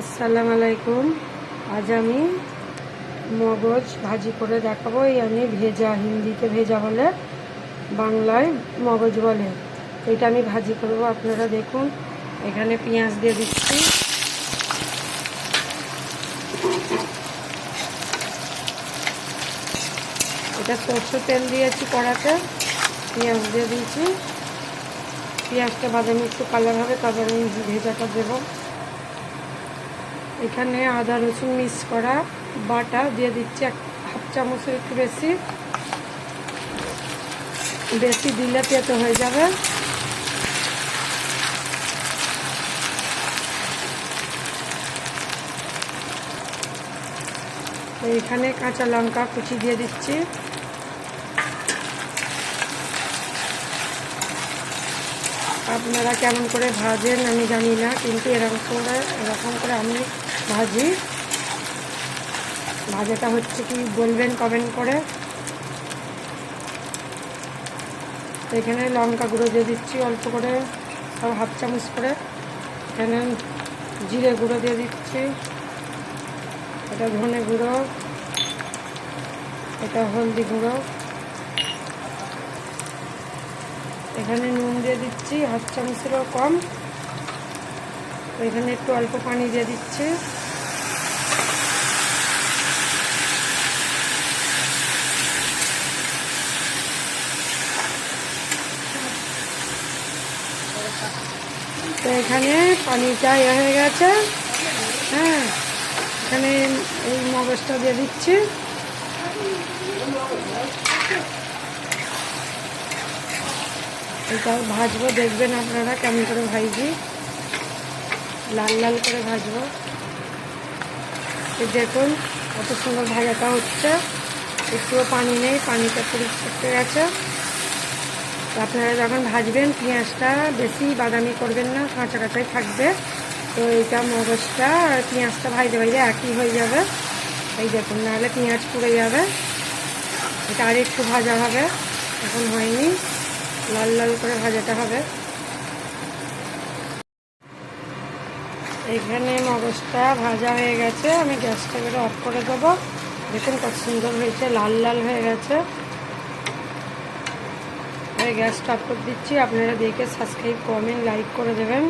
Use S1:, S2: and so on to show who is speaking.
S1: আসসালামু আলাইকুম। আজ আমি মগজ ভাজি করে দেখাবো। এই আমি ভেজা, হিন্দিতে ভেজা বলে বাংলায় মগজ বলে। এটা আমি ভাজি করব। আপনারা দেখুন, এখানে পেঁয়াজ দিয়ে দিচ্ছি। এটা সরষে তেল দিয়েছি কড়াতে। পেঁয়াজ দিয়ে দিয়েছি। পেঁয়াজটা বাদামি, একটু কালার হবে, তারপরে আমি ভেজাটা দেবো। এখানে আদা রসুন মিক্স করা বাটা দিয়ে দিচ্ছি এক হাফ চামচের একটু বেশি। বেশি দিলে তেতো হয়ে যাবে। এখানে কাঁচা লঙ্কা কুচি দিয়ে দিচ্ছি। আপনারা কেমন করে ভাজেন আমি জানি না, কিন্তু এরকম করে এরকম করে আমি ভাজি। ভাজাটা হচ্ছে কি বলবেন কমেন্ট করে। এখানে লঙ্কা গুঁড়ো দিয়ে দিচ্ছি অল্প করে সব হাফ চামচ করে। এখানে জিরে গুঁড়ো দিয়ে দিচ্ছি। এটা ধনে গুঁড়ো, এটা হলদি গুঁড়ো। এখানে নুন দিয়ে দিচ্ছি, হাফ চামচেরও কম। এখানে একটু অল্প পানি দিয়ে দিচ্ছি। তো এখানে পানিটা ইয়ে হয়ে গেছে। হ্যাঁ এখানে এই মগজটা দিয়ে দিচ্ছি। এটা ভাজবো, দেখবেন আপনারা কেমন করে ভাজবি। লাল লাল করে ভাজবো। দেখুন, কত সুন্দর ভাজাটা হচ্ছে। একটুও পানি নেই, পানিটা পুরো ফুটে গেছে। আপনারা যখন ভাজবেন, পেঁয়াজটা বেশি বাদামি করবেন না, কাঁচা কাঁচাই থাকবে। তো এইটা মগজটা আর পেঁয়াজটা ভাজতে ভাজতে একই হয়ে যাবে। এই দেখুন, নাহলে পেঁয়াজ পুড়ে যাবে। এটা আর একটু ভাজা হবে। এখন হয়নি। লাল লাল করে ভাজাতে হবে। এখানে মগজটা ভাজা হয়ে গেছে, আমি গ্যাসটা করে অফ করে দেবো। দেখুন কত সুন্দর হয়েছে, লাল লাল হয়ে গেছে। গ্যাসটা অফ করে দিচ্ছি, আপনারা দেখে সাবস্ক্রাইব, কমেন্ট, লাইক করে দেবেন।